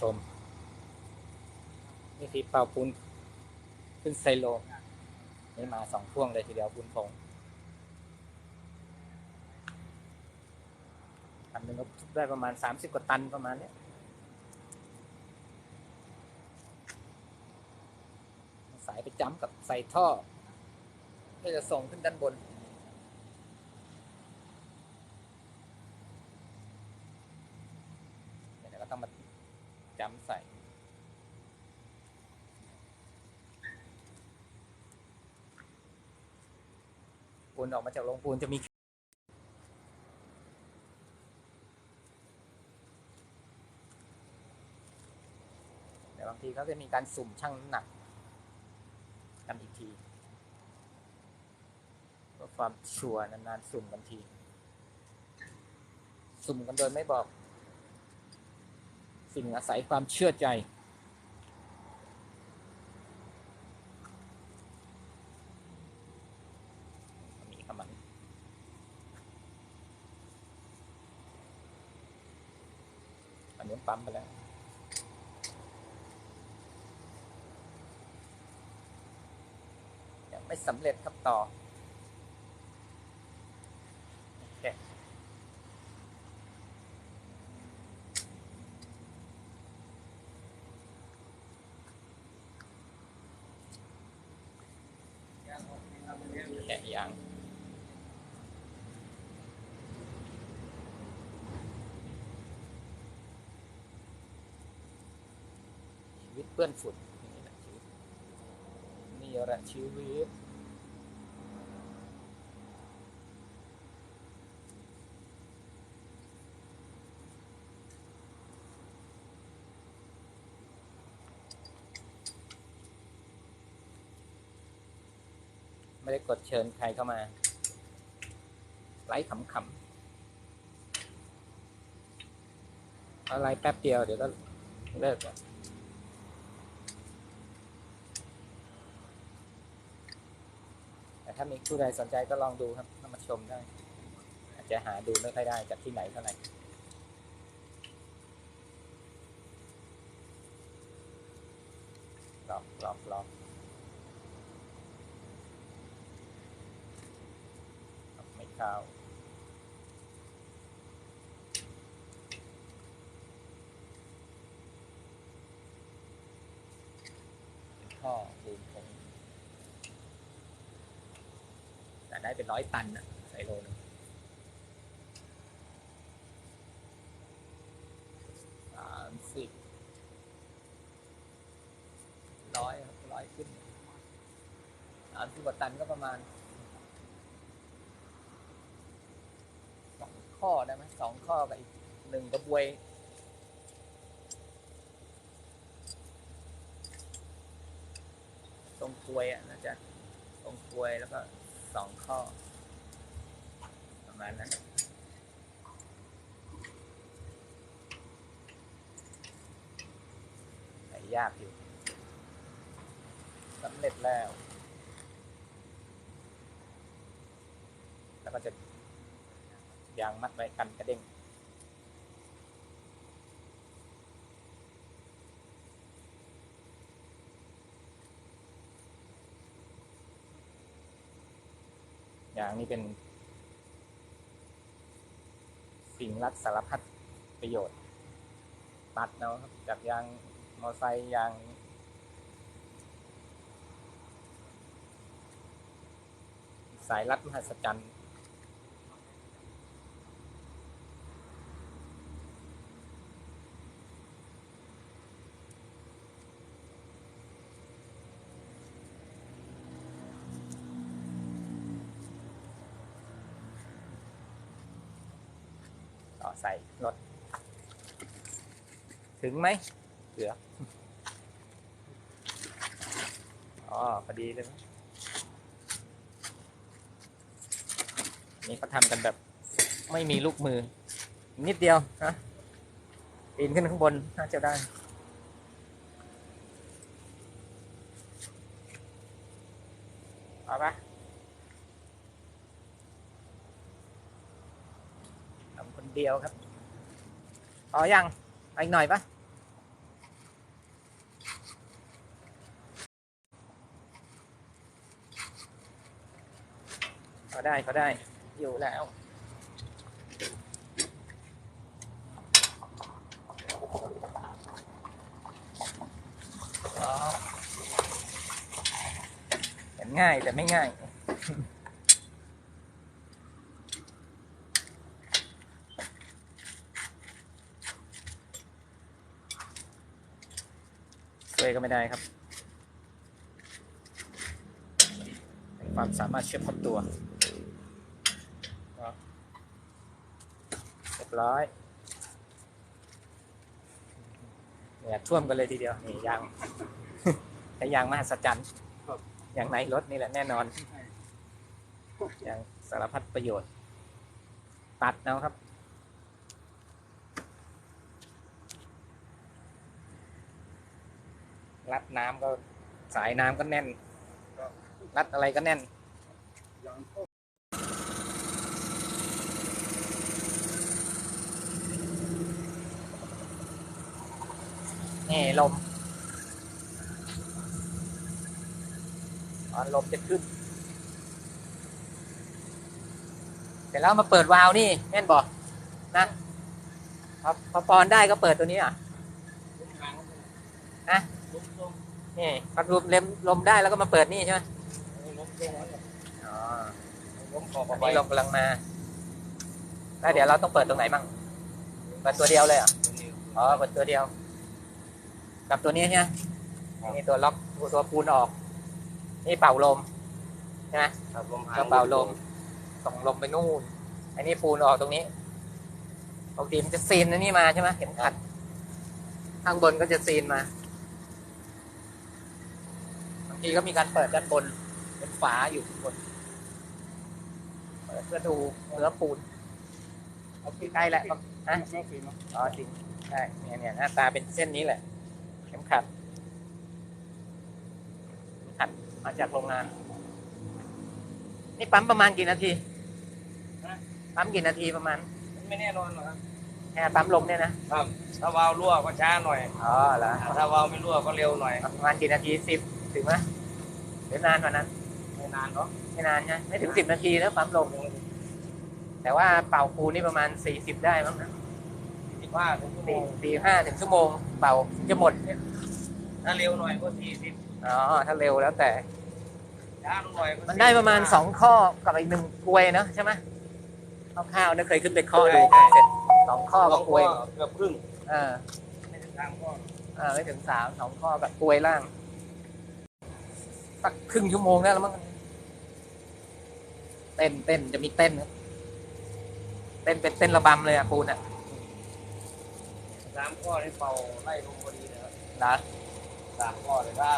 ชม วิธีเป่าปูนขึ้นไซโลนี่มาสองพ่วงเลยทีเดียวปูนผงอันหนึ่งก็ทุบได้ประมาณสามสิบกว่าตันประมาณเนี้ยสายไปจ้ำกับใส่ท่อเพื่อจะส่งขึ้นด้านบน เดี๋ยวเราก็ต้องมาจ้ำใส่ปูนออกมาจากโรงปูนจะมีแต่บางทีเขาจะมีการสุ่มชั่งน้ำหนักกันอีกทีเพื่อความชัวร์นานๆสุ่มกันที สุ่มกันโดยไม่บอก สิ่งอาศัยความเชื่อใจ มีขมันอันนี้ปั๊มไปแล้วยังไม่สำเร็จครับต่อโอ แกะยางชีวิตเปื้อนฝุ่นนี่แหละชีวิตนี่แหละชีวิต ไม่ได้กดเชิญใครเข้ามา ไลฟ์ขำๆอะไรแป๊บเดียวเดี๋ยวก็เลิกอะแต่ถ้ามีผู้ใดสนใจก็ลองดูครับมาชมได้ อาจจะหาดูไม่ค่อยได้จากที่ไหนเท่าไหร่ลอกลอกลอก ครับไม่เข้าเป็นท่อปูนผงแต่ได้เป็นร้อยตันนะไซโลหนึงสามสิบร้อยครับร้อยขึ้นสามสิบกว่าตันก็ประมาณ สอง ข้อได้ไหมสองข้อกับอีกหนึ่งกระบวยตรงกลวยอะน่าจะตรงกลวยแล้วก็สองข้อประมาณนั้นแต่ยากอยู่สำเร็จแล้ว แล้วก็จะ ยางมัดไว้กันกระเด้งยางนี่เป็น สิ่งรักสารพัดประโยชน์ตัดเนาะจากยางมอไซค์ยางสายรัดมหัศจรรย์ ใส่รถ ถึงไหมเหลืออ๋อพอดีเลยนะนี่เขาทำกันแบบไม่มีลูกมือ นิดเดียวนะปีนขึ้นข้างบนน่าจะได้ เดียวครับพอยังอีกหน่อยปะก็ได้ก็ได้อยู่แล้วเป็นง่ายแต่ไม่ง่าย ช่วยก็ไม่ได้ครับ ความสามารถเฉพาะตัวก็เรียบร้อยเนี่ยท่วมกันเลยทีเดียวนี่ยางแต่ยางมหัศจรรย์ยางไหนรถนี่แหละแน่นอน อย่างสารพัดประโยชน์ ตัดเอาครับ รัดน้ำก็สายน้ำก็แน่น รัดอะไรก็แน่นนี่ลมตอนลมจะขึ้นเสร็จแล้วมาเปิดวาล์วนี่แม่นบอกนะพอพอปอนได้ก็เปิดตัวนี้อะนะ นี่พอลมเล็มลมได้แล้วก็มาเปิดนี่ใช่ไหมอ๋อล้มขอบอันไปนี้ลมกำลังมาแล้วเดี๋ยวเราต้องเปิดตรงไหนบ้างเปิดตัวเดียวเลยเหรอะอ๋อเปิดตัวเดียว กับตัวนี้ใช่ไหมนี่ตัวล็อกตัวปูนออก นี่เป่าลมใช่ไหมครับลมก็เป่าลมส่งลมไปนู่น อันนี้ปูนออกตรงนี้ปกติมันจะซีนอันนี้มาใช่ไหมเข็มขัด ข้างบนก็จะซีนมาบาง ทีก็มีการเปิดด้านบน เป็นฝาอยู่ข้างบนเปิดเพื่อดูเนื้อปูนเอาขึ้นใกล้แล้วฮะแม่ฟิล์มอ๋อจริงใช่เนี่ยเนี่ยหน้าตาเป็นเส้นนี้แหละ เข็มขัดเข็มขัดมาจากโรงงาน นี่ปั๊มประมาณกี่นาทีปั๊มกี่นาทีประมาณ ไม่แน่นอนหรอกครับแค่ปั๊มลมเนี่ยนะครับถ้าวาล์วรั่วก็ช้าหน่อยอ๋อเหรอถ้าวาล์วไม่รั่วก็เร็วหน่อยประมาณกี่นาทีสิบ ถึงไหมหรือนานกว่านั้นไม่นานเนาะไม่นานใช่ไหมไม่ถึงสิบนาทีนะปั๊มลมแต่ว่าเป่าปูนี่ประมาณสี่สิบได้มั้งนะสิบห้าถึงชั่วโมสี่งสี่ห้าถึงชั่วโมง เป่าถึงจะหมดเนี่ยถ้าเร็วหน่อยก็สี่สิบอ๋อถ้าเร็วแล้วแต่ช้าลงหน่อยก็มันได้ประมาณสองข้อกับอีกหนึ่งกลวยเนอะใช่ไหมคร่าวๆเนี่ยเคยขึ้นไปข้อดูเสร็จสองข้อก็กับกลวยเกือบครึ่งเออไม่ถึงสามข้อเออไม่ถึงสามสองข้อกับกลวยล่าง สักครึ่งชั่วโมงได้แล้วมั้งเต้นเต้นจะมีเต้นครับเต้นเป็นเต้นระบำเลยอะปูนอะสามข้อได้เป่าไล่ลงพอดีเลยครับนะสามข้อเลยถ้า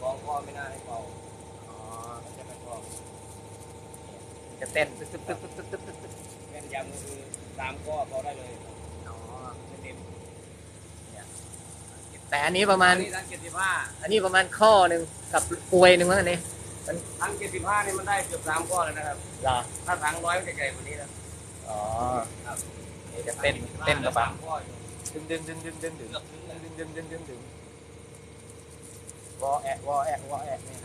สองข้อไม่น่าให้เป่าอ๋อไม่ใช่ไม่ชอบจะเต้นตึ๊ดตึ๊ดตึ๊ดตึ๊ดตึ๊ดตึ๊ดตึ๊ดแม่นยำก็คือสามข้อเป่าได้เลยอ๋อไม่เต็ม แต่อันนี้ประมาณอันนี้ทั้งเจ็ดสิบห้าอันนี้ประมาณข้อหนึ่งกับกลวยหนึ่งมั้งอันนี้ทั้งเจ็ดสิบห้านี่มันได้เกือบสามข้อเลยนะครับ เหรอถ้าถังร้อยมันจะใหญ่กว่านี้นะอ๋อครับนี่จะเต้นเต้นระบสามข้ออยู่ดึงดึงดึงดึงดึงดึงเกือบถึงเลยดึงดึงดึงดึงดึงวอแอะวอแอะวอแอะเนี่ย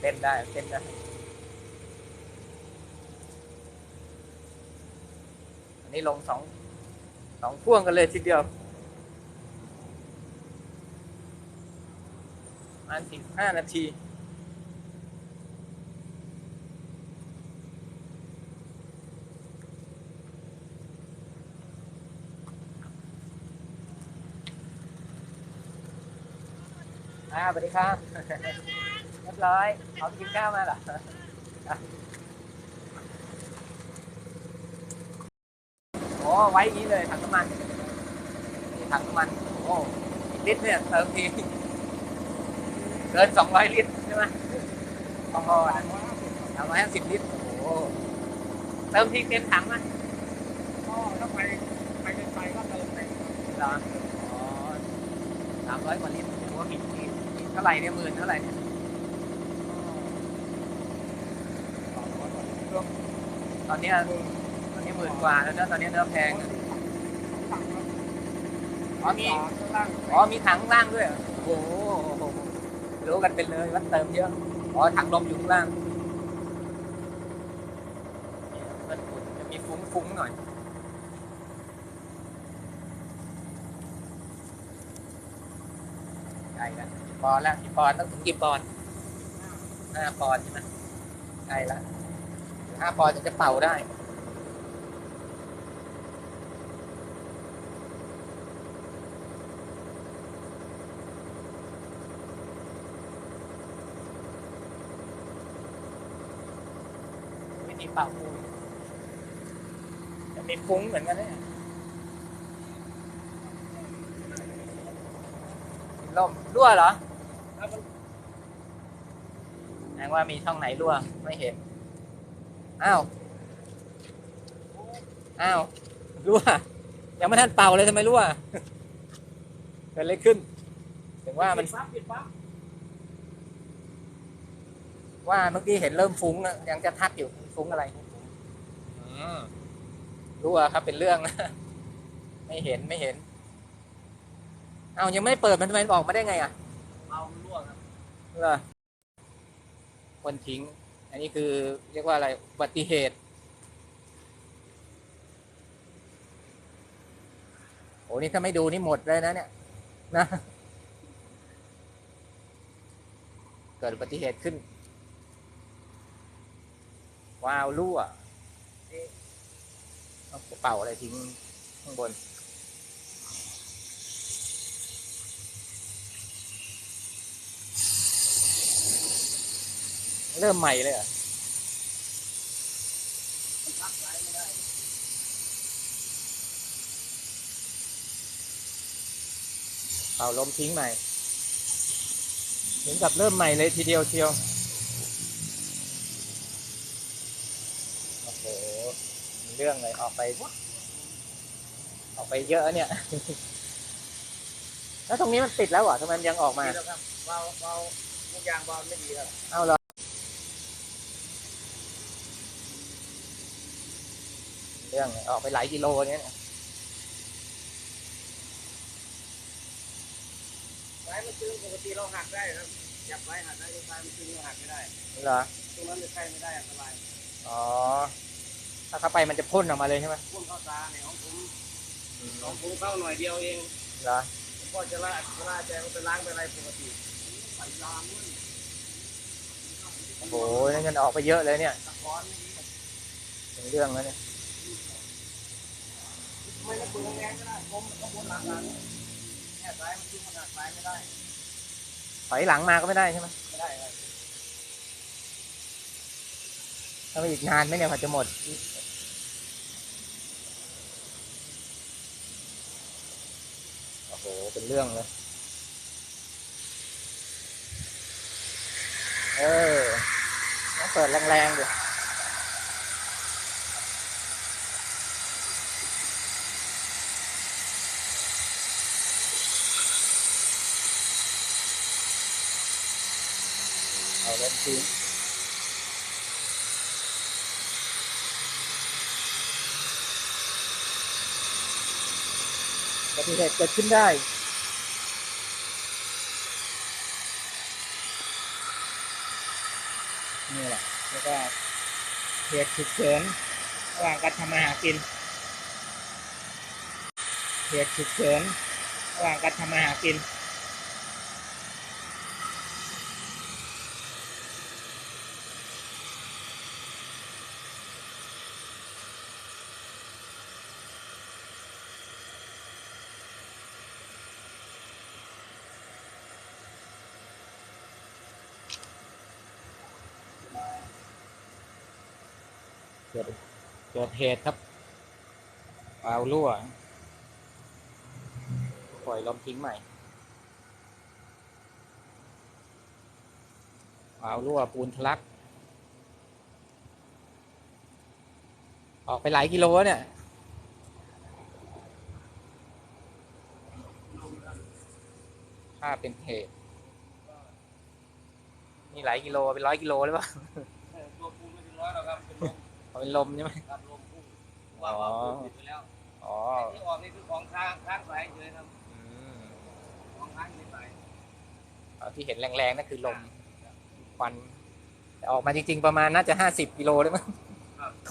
เต้นได้เต้นได้อันนี้ลงสองสองพ่วงกันเลยทีเดียวประ มาณสี่ห้านาทีอ่าสวัสดีครับเรียบร้อยเอากินข้าวมาเหรอโอ้ไว้อย่างนี้เลยถังน้ำมันถังน้ำมันโอ้ลิตรเนี่ยเติมที เกินสองร้อยลิตรใช่ไหมพอๆนะสามร้อยห้าสิบลิตร โอ้โหเติมทีเต็มถังไหมก็ถ้าไปไปไกลๆก็เติมไปเหรออ๋อสามร้อยกว่าลิตรโอ้โหมีมีมีเท่าไหร่เนี่ยหมื่นเท่าไหร่เนี่ยตอนเนี้ยตอนนี้หมื่นกว่าแล้วนะตอนนี้เนื้อแพงอะอ๋อมีอ๋อมีถังล่างด้วยเหรอโอ้โห รู้กันเป็นเลยว่าเติมเยอะพอถังลมอยู่ข้างล่างมันจะมีฟุ้งๆหน่อยใกล้แล้วกี่ปอนแล้วกี่ปอนต้องถึงกี่ปอนห้าปอนใช่ไหมใกล้แล้วห้าปอนจะเป่าได้ ป่าปูจะมีฟุ้งเหมือนกันเนี่ยลมรั่วเหรอแสดงว่ามีช่องไหนรั่วไม่เห็น อ้าว อ้าว รั่ว ยังไม่ทันเป่าเลยทำไมรั่ว เกิดอะไรขึ้น ถึงว่ามันว่าเมื่อกี้เห็นเริ่มฟุ้งอะยังจะทักอยู่ ฟุ้งอะไรอืมรั่วครับเป็นเรื่อง ไม่เห็นไม่เห็น เอายังไม่เปิดมันทำไมมันออกมาได้ไงอะเมามันรั่วครับเหรอคนทิ้ง อันนี้คือเรียกว่าอะไรอุบัติเหตุโอ้นี่ถ้าไม่ดูนี่หมดเลยนะเนี่ยนะ เกิดอุบัติเหตุขึ้น วาวรั่วเอ๊ะเอากระเป๋าอะไรทิ้งข้างบน เริ่มใหม่เลยอะเป่าลมทิ้งใหม่ ถึงกับเริ่มใหม่เลยทีเดียวเชียว โอ้โหมี เรื่องเลยออกไป ออกไปเยอะเนี่ย แล้วตรงนี้มันติดแล้วเหรอทำไมมันยังออกมาดีแล้วครับเบาเบาทุกอย่างเบาไม่ดีครับเอาเหรอเรื่องเลยออกไปหลายกิโลเนี่ยนะไว้มันตึงปกติเราหักได้ครับจับไว้หักได้ยังไงมันตึงเราหักไม่ได้เหรอตรงนั้นจะใช้ไม่ได้อันตรายอ๋อ ถ้าเข้าไปมันจะพ่นออกมาเลยใช่ไหมพ่นเข้าตาในของผมของผมเข้าหน่อยเดียวเองเหรอผมก็จะละจะละใจมันไปล้างไปอะไรปกติใส่ยางนู่นโอ้โหนั่นเงินออกไปเยอะเลยเนี่ยตะกอนนี่เป็นเรื่องแล้วเนี่ยไม่ได้ปืนแรงก็ได้ผมต้องบนหลังหลังแค่ซ้ายมันขึ้นขนาดซ้ายไม่ได้ถอยหลังมาก็ไม่ได้ใช่ไหมไม่ได้ครับถ้าไปอีกนานไหมเนี่ยกว่าจะหมด โอ้โหเป็นเรื่องเลย เออต้องเปิดแรงๆดิเอาเล่นทิ้ อุบัติเหตุเกิดขึ้นได้นี่แหละแล้วก็เหตุฉุกเฉินระหว่างการทำมาหากินเหตุฉุกเฉินระหว่างการทำมาหากิน เกิดเกิดเหตุครับวาล์วรั่ว ปล่อยลมทิ้งใหม่วาล์วรั่วปูนทะลัก ออกไปหลายกิโลเนี่ยถ้าเป็นเหตุนี่หลายกิโลเป็นร้อยกิโลหรือเปล่าตัวปูไม่ถึงร้อยหรอกครับ เป็นลมเอาเป็นลมใช่ไหมครับลมพุ่งว่าว่าพุ่งติดไปแล้วอ๋อที่ออกนี่คือของค้างค้างสายเฉยครับอืมของค้างในสายเอาที่เห็นแรงๆนั่นคือลมควันแต่ออกมาจริง ๆ ประมาณน่าจะห้าสิบกิโลได้มั้ง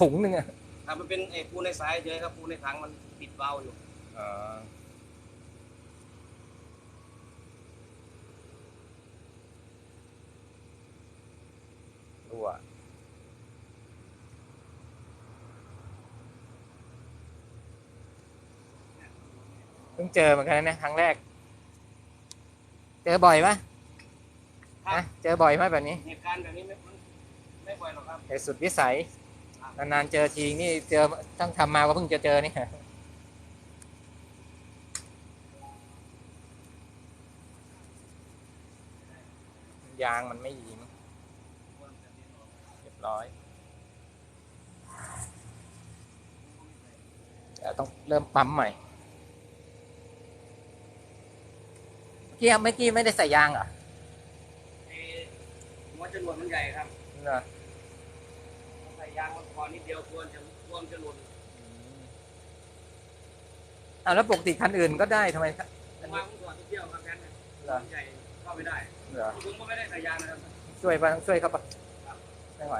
ถุงหนึ่งอะครับมันเป็นไอ้ปูในสายเฉยครับปูในถังมันปิดเบาอยู่อ๋อรั่ว พิ่งเจอเหมือนกันนะเนี่ยครั้งแรก เจอบ่อยไหมนะเจอบ่อยไหมแบบนี้เหตุการณ์แบบนี้ไม่มันไม่บ่อยหรอกครับแต่สุดวิสัยนานๆเจอทีนี่เจอต้องทำมาก็เพิ่งจะเจอนี่ ยางมันไม่ดีมั้งเรียบร้อยเดี๋ยวต้องเริ่มปั๊มใหม่ เมื่อ กี้เมื่อกี้ไม่ได้ใส่ยางเหรอไอ้หัวจรวดมันใหญ่ครับเหรอใส่ยางมันพอนิดเดียวควรจะควรจะหล่นอ้าวแล้วปกติคันอื่นก็ได้ทำไมครับผมวางผมถอดทุกเที่ยวครับแค่นั้นเหรอใหญ่เข้าไม่ได้เหรอผมก็ไม่ได้ใส่ยางนะครับช่วยปะช่วยเขาปะไม่ไหว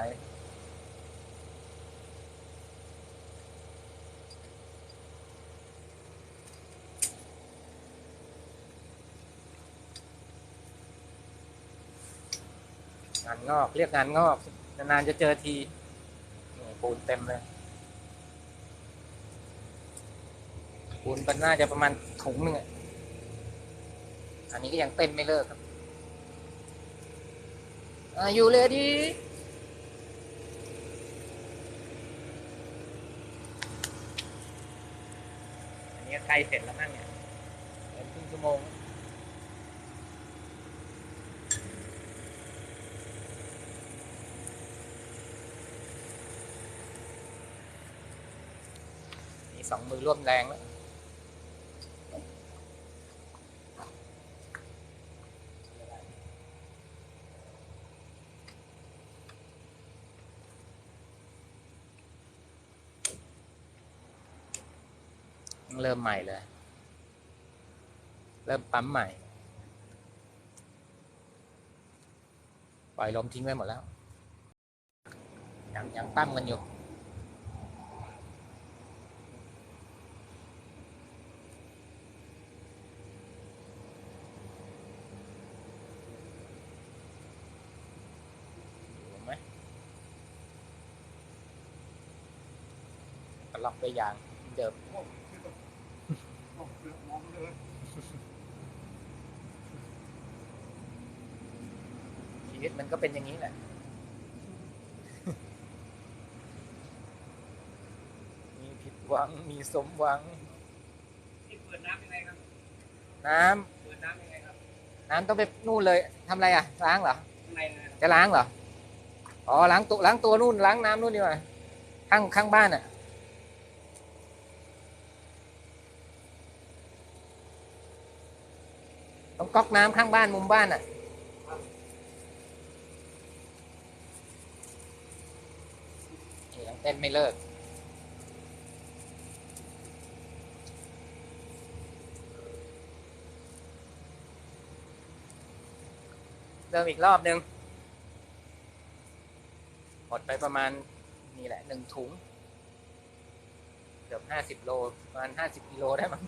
งานงอก เรียกงานงอกนานๆจะเจอทีปูนเต็มเลยปูนมันน่าจะประมาณถุงหนึ่งอันนี้ก็ยังเต้นไม่เลิกครับ Are you ready อันนี้ใกล้เสร็จแล้วมั้งเนี่ยเดินครึ่งชั่วโมง สองมือร่วมแรงแล้วเริ่มใหม่เลย เริ่มปั๊มใหม่ ปล่อยลมทิ้งไว้หมดแล้ว ยังยังปั๊มกันอยู่อยู่ ก็ล็อกด้วยยางเดิมชีวิตมันก็เป็นอย่างนี้แหละมีผิดหวังมีสมหวังนี่เปิดน้ำยังไงครับ น้ำเปิดน้ำยังไงครับ น้ำต้องไปนู่นเลยทำอะไรอะ ล้างเหรอข้างในนะครับจะล้างเหรออ๋อล้างตัวล้างตัวนู่นล้างน้ำนู่นดีกว่าข้างข้างบ้านอะ ต้อง ก๊อกน้ำข้างบ้านมุมบ้านอะ ยังเต้นไม่เลิก เริ่มอีกรอบนึง หมดไปประมาณนี่แหละหนึ่งถุง เกือบห้าสิบโล ประมาณห้าสิบกิโลได้มั้ง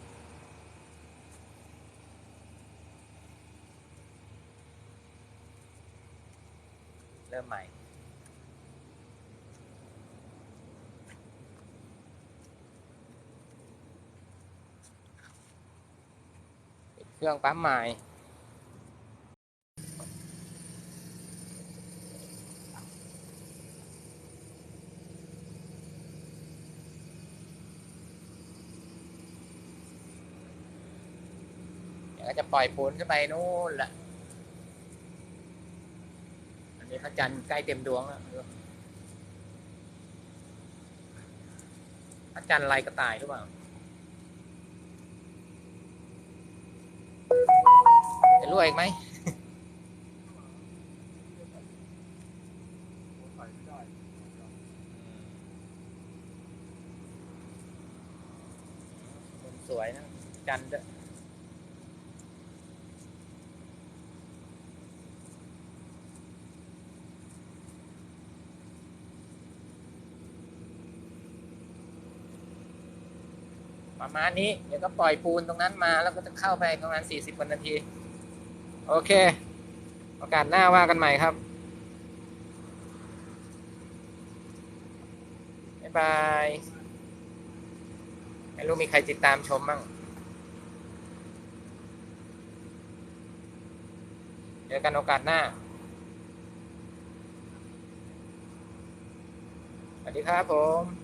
เริ่มใหม่ปิดเครื่องปั๊มใหม่เดี๋ยวก็จะปล่อยปูนขึ้นไปนู่นแหละ อันนี้ พระจันทร์ใกล้เต็มดวงแล้วพระจันทร์ลายกระต่ายหรือเปล่าจะรั่วอีกไหมมุมสวยนะจันทร์ ประมาณนี้ เดี๋ยวก็ปล่อยปูนตรงนั้นมาแล้วก็จะเข้าไปประมาณสี่สิบนาที โอเค โอกาสหน้าว่ากันใหม่ครับ บ๊ายบาย ไม่รู้มีใครติดตามชมบ้างเจอกันโอกาสหน้า สวัสดีครับผม